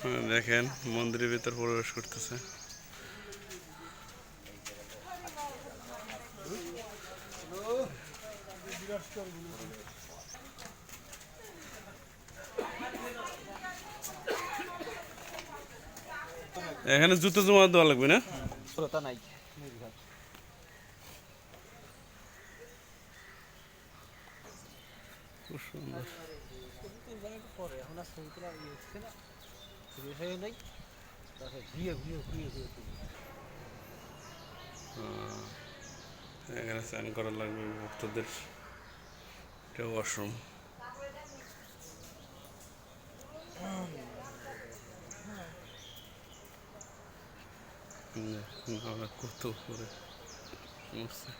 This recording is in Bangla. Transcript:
হ্যাঁ, দেখেন মন্দিরের ভিতর প্রবেশ করতেছে। এখানে জুতো জমা দেওয়া লাগবে না? শ্রোতা নাই। খুব সুন্দর। পরে এখন আর ছবি তোলা ঘুরিয়ে ঘুরিয়ে ঘুরিয়ে ঘুরিয়ে এখানে স্নান করা লাগবে ভক্তদের। এটা ওয়াশরুম কত উঠছে